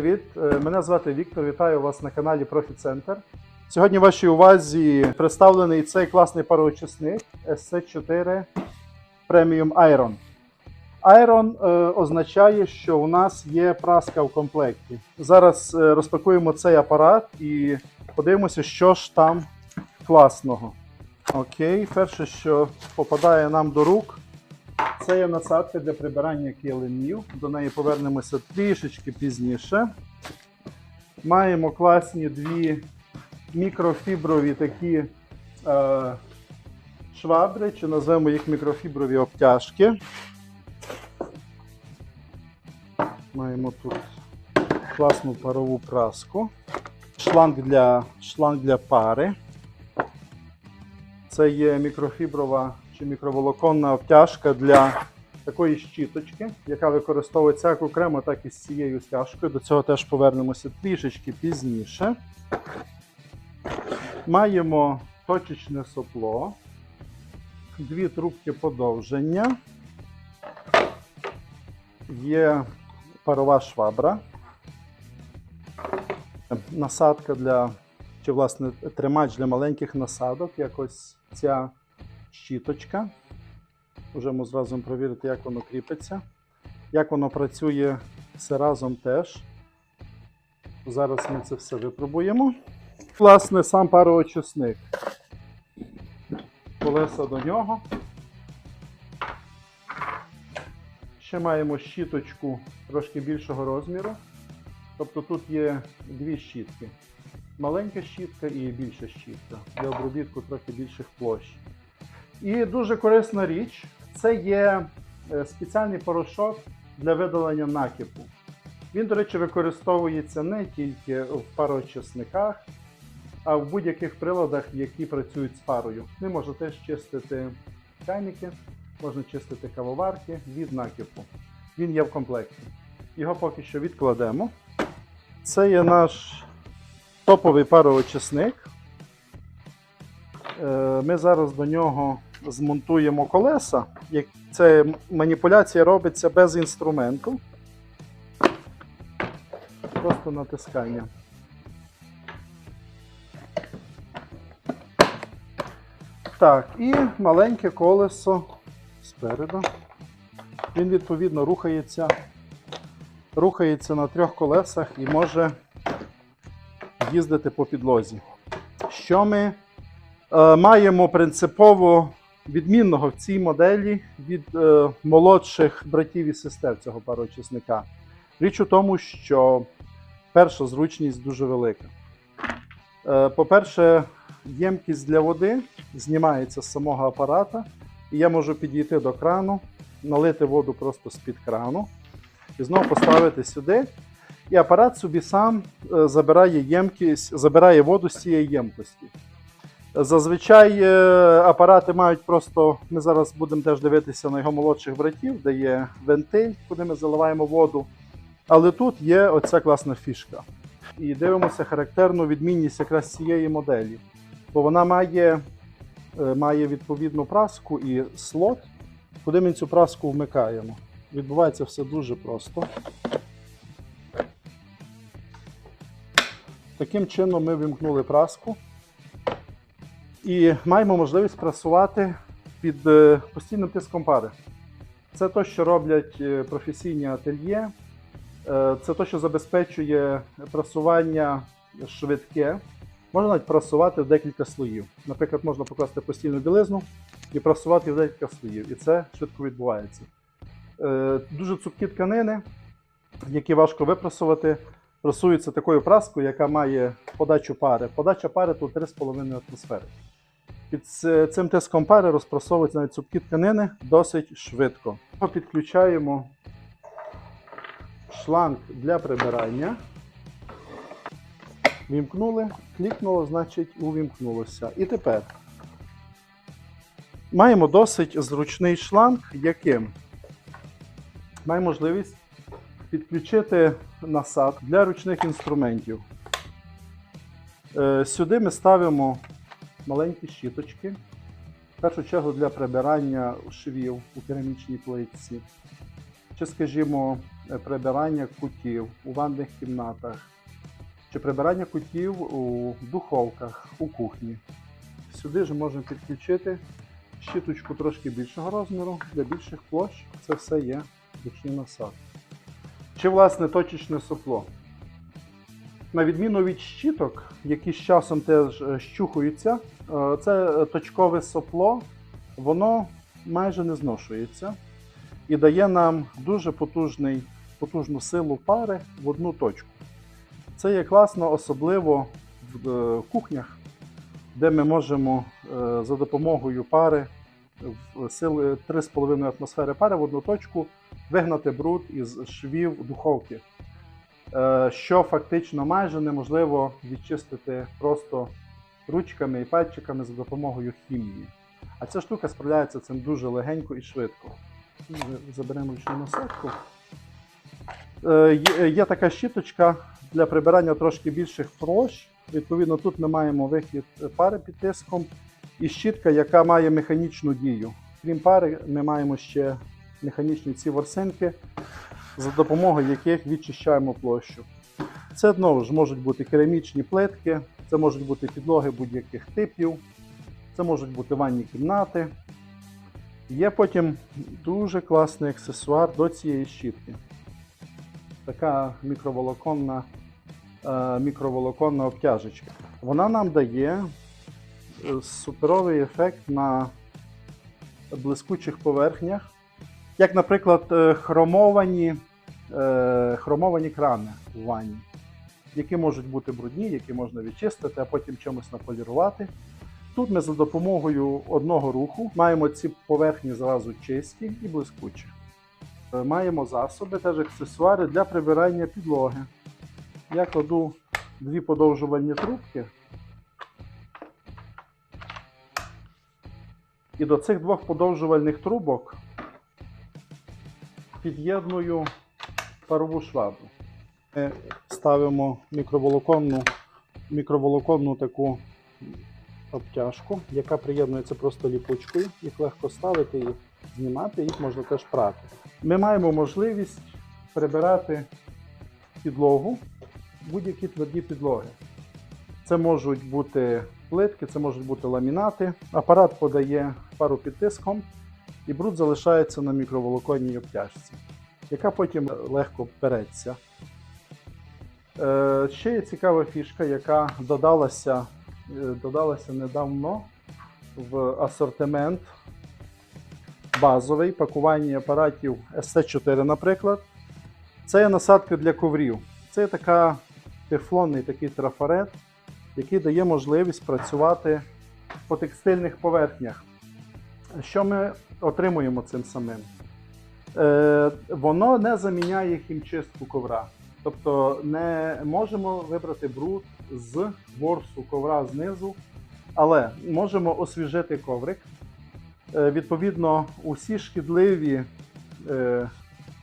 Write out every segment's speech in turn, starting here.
привіт! Е, Мене звати Віктор. Вітаю вас на каналі ProfiCenter. Сьогодні в вашій увазі представлений цей класний пароочисник SC4 Premium Iron. Iron е, означає, що у нас є праска в комплекті. Зараз е, розпакуємо цей апарат і подивимося, що ж там класного. Окей, перше, що попадає нам до рук, це є насадка для прибирання килимів. До неї повернемося трішечки пізніше. Маємо класні дві мікрофіброві такі е, швабри, чи назвемо їх мікрофіброві обтяжки. Маємо тут класну парову праску, шланг для, шланг для пари. Це є мікрофіброва чи мікроволоконна обтяжка для такої щіточки, яка використовується як окремо, так і з цією стяжкою. До цього теж повернемося трішечки пізніше. Маємо точечне сопло, дві трубки подовження, є парова швабра, насадка для, чи власне тримач для маленьких насадок, якось ця щіточка. Можемо зразу перевірити, як воно кріпиться. Як воно працює все разом теж. Зараз ми це все випробуємо. Власне, сам пароочисник. Колеса до нього. Ще маємо щіточку трошки більшого розміру. Тобто тут є дві щітки. Маленька щітка і більша щітка для обробітку трохи більших площ. І дуже корисна річ це є е, спеціальний порошок для видалення накипу. Він, до речі, використовується не тільки в пароочисниках, а в будь-яких приладах, які працюють з парою. Ним можна теж чистити чайники, можна чистити кавоварки від накипу. Він є в комплекті. Його поки що відкладемо. Це є наш топовий пароочисник. Е, Ми зараз до нього змонтуємо колеса. Це маніпуляція робиться без інструменту. Просто натискання. Так, і маленьке колесо спереду. Він відповідно рухається, рухається на трьох колесах і може їздити по підлозі. Що ми е, маємо принципово відмінного в цій моделі від е, молодших братів і сестер цього пароочисника? Річ у тому, що перша зручність дуже велика. Е, по-перше, ємкість для води знімається з самого апарата, і я можу підійти до крану, налити воду просто з-під крану і знову поставити сюди. І апарат собі сам е, забирає ємкість, забирає воду з цієї ємкості. Зазвичай е, апарати мають просто, ми зараз будемо теж дивитися на його молодших братів, де є вентиль, куди ми заливаємо воду. Але тут є оця класна фішка. І дивимося характерну відмінність якраз цієї моделі. Бо вона має, е, має відповідну праску і слот, куди ми цю праску вмикаємо. Відбувається все дуже просто. Таким чином ми вимкнули праску і маємо можливість прасувати під е, постійним тиском пари. Це те, що роблять е, професійні ательє. Е, Це те, що забезпечує прасування швидке. Можна навіть прасувати в декілька слоїв. Наприклад, можна покласти постійну білизну і прасувати в декілька слоїв. І це швидко відбувається. Дуже цупкі тканини, які важко випрасувати, прасуються такою праскою, яка має подачу пари. Подача пари тут 3,5 атмосфери. Під цим тиском пари розпрасовуються навіть цупкі тканини досить швидко. Підключаємо шланг для прибирання. Вімкнули, клікнуло, значить увімкнулося. І тепер маємо досить зручний шланг, яким має можливість підключити насад для ручних інструментів. Е, Сюди ми ставимо маленькі щіточки. В першу чергу для прибирання швів у керамічній плитці. Чи, скажімо, прибирання кутів у ванних кімнатах, чи прибирання кутів у духовках, у кухні. Сюди ж можемо підключити щіточку трошки більшого розміру для більших площ. Це все є ручні насадки. Чи власне точечне сопло. На відміну від щіток, які з часом теж е, щухуються, е, це точкове сопло, воно майже не зношується і дає нам дуже потужний, потужну силу пари в одну точку. Це є класно, особливо в е, кухнях, де ми можемо за допомогою пари сили 3,5 атмосфери пари в одну точку вигнати бруд із швів духовки, що фактично майже неможливо відчистити просто ручками і пальчиками за допомогою хімії. А ця штука справляється цим дуже легенько і швидко. Заберемо ручну насадку. Е, Є, така щіточка для прибирання трошки більших площ. Відповідно, тут ми маємо вихід пари під тиском і щітка, яка має механічну дію. Крім пари, ми маємо ще механічні ці ворсинки, за допомогою яких відчищаємо площу. Це знову ж можуть бути керамічні плитки, це можуть бути підлоги будь-яких типів, це можуть бути ванні кімнати. Є потім дуже класний аксесуар до цієї щітки. Така мікроволоконна, е, мікроволоконна обтяжечка. Вона нам дає е, суперовий ефект на блискучих поверхнях, як, наприклад, е, хромовані, е, хромовані крани в ванні, які можуть бути брудні, які можна відчистити, а потім чимось наполірувати. Тут ми за допомогою одного руху маємо ці поверхні зразу чисті і блискучі. Е, Маємо засоби, теж аксесуари для прибирання підлоги. Я кладу дві подовжувальні трубки. І до цих двох подовжувальних трубок під'єдную парову швабру. Ми ставимо мікроволоконну, мікроволоконну таку обтяжку, яка приєднується просто ліпучкою. Їх легко ставити і знімати, їх можна теж прати. Ми маємо можливість прибирати підлогу, будь-які тверді підлоги. Це можуть бути плитки, це можуть бути ламінати. Апарат подає пару під тиском, і бруд залишається на мікроволоконній обтяжці, яка потім легко переться. Е, Ще є цікава фішка, яка додалася, е, додалася недавно в асортимент базовий пакування апаратів SC4, наприклад. Це є насадка для коврів. Це така тефлонний такий трафарет, який дає можливість працювати по текстильних поверхнях. Що ми отримуємо цим самим? Е, воно не заміняє хімчистку ковра. Тобто не можемо вибрати бруд з ворсу ковра знизу, але можемо освіжити коврик. Е, відповідно, усі шкідливі е,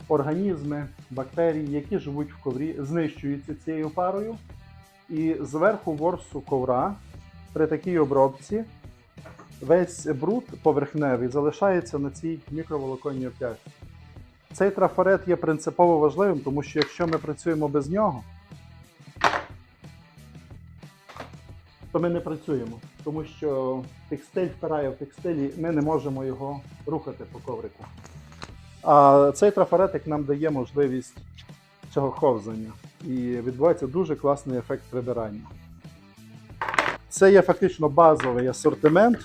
організми, бактерії, які живуть в коврі, знищуються цією парою. І зверху ворсу ковра при такій обробці весь бруд поверхневий залишається на цій мікроволоконній обтяжці. Цей трафарет є принципово важливим, тому що якщо ми працюємо без нього, то ми не працюємо, тому що текстиль впирає в текстилі, ми не можемо його рухати по коврику. А цей трафаретик нам дає можливість цього ховзання. І відбувається дуже класний ефект прибирання. Це є фактично базовий асортимент,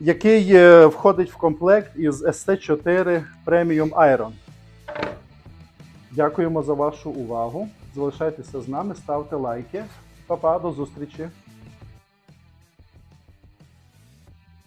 який е, входить в комплект із ST4 Premium Iron. Дякуємо за вашу увагу. Залишайтеся з нами, ставте лайки. Па-па, до зустрічі!